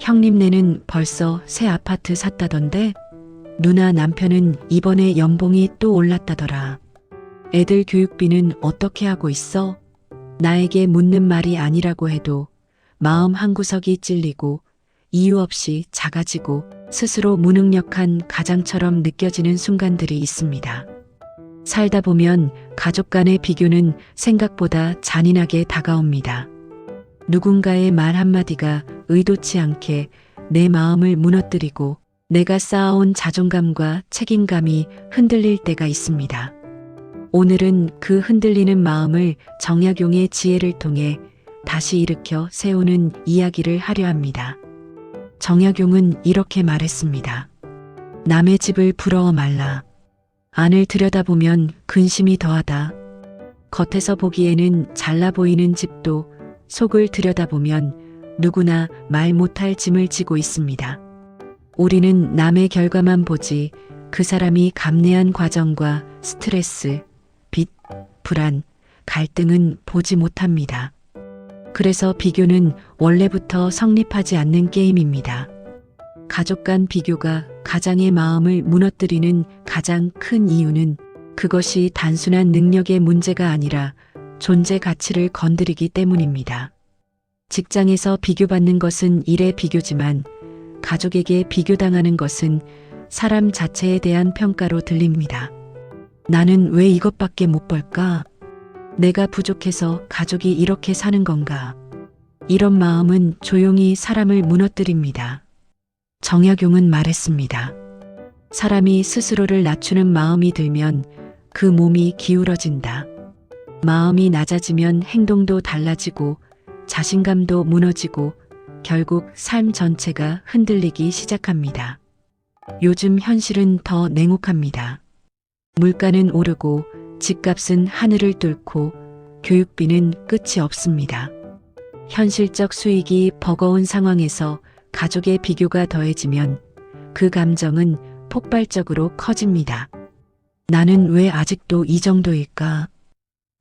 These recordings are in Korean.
형님네는 벌써 새 아파트 샀다던데? 누나 남편은 이번에 연봉이 또 올랐다더라. 애들 교육비는 어떻게 하고 있어? 나에게 묻는 말이 아니라고 해도 마음 한구석이 찔리고 이유 없이 작아지고 스스로 무능력한 가장처럼 느껴지는 순간들이 있습니다. 살다 보면 가족 간의 비교는 생각보다 잔인하게 다가옵니다. 누군가의 말 한마디가 의도치 않게 내 마음을 무너뜨리고 내가 쌓아온 자존감과 책임감이 흔들릴 때가 있습니다. 오늘은 그 흔들리는 마음을 정약용의 지혜를 통해 다시 일으켜 세우는 이야기를 하려 합니다. 정약용은 이렇게 말했습니다. 남의 집을 부러워 말라. 안을 들여다보면 근심이 더하다. 겉에서 보기에는 잘나 보이는 집도 속을 들여다보면 누구나 말 못할 짐을 지고 있습니다. 우리는 남의 결과만 보지 그 사람이 감내한 과정과 스트레스, 빚, 불안, 갈등은 보지 못합니다. 그래서 비교는 원래부터 성립하지 않는 게임입니다. 가족 간 비교가 가장의 마음을 무너뜨리는 가장 큰 이유는 그것이 단순한 능력의 문제가 아니라 존재 가치를 건드리기 때문입니다. 직장에서 비교받는 것은 일의 비교지만 가족에게 비교당하는 것은 사람 자체에 대한 평가로 들립니다. 나는 왜 이것밖에 못 벌까? 내가 부족해서 가족이 이렇게 사는 건가? 이런 마음은 조용히 사람을 무너뜨립니다. 정약용은 말했습니다. 사람이 스스로를 낮추는 마음이 들면 그 몸이 기울어진다. 마음이 낮아지면 행동도 달라지고 자신감도 무너지고 결국 삶 전체가 흔들리기 시작합니다. 요즘 현실은 더 냉혹합니다. 물가는 오르고 집값은 하늘을 뚫고 교육비는 끝이 없습니다. 현실적 수익이 버거운 상황에서 가족의 비교가 더해지면 그 감정은 폭발적으로 커집니다. 나는 왜 아직도 이 정도일까?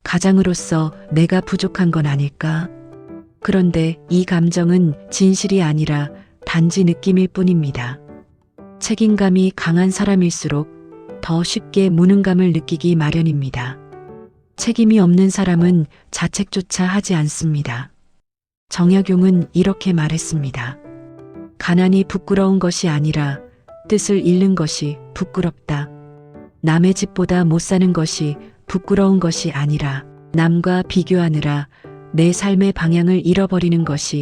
가장으로서 내가 부족한 건 아닐까? 그런데 이 감정은 진실이 아니라 단지 느낌일 뿐입니다. 책임감이 강한 사람일수록 더 쉽게 무능감을 느끼기 마련입니다. 책임이 없는 사람은 자책조차 하지 않습니다. 정약용은 이렇게 말했습니다. 가난이 부끄러운 것이 아니라 뜻을 잃는 것이 부끄럽다. 남의 집보다 못 사는 것이 부끄러운 것이 아니라 남과 비교하느라 내 삶의 방향을 잃어버리는 것이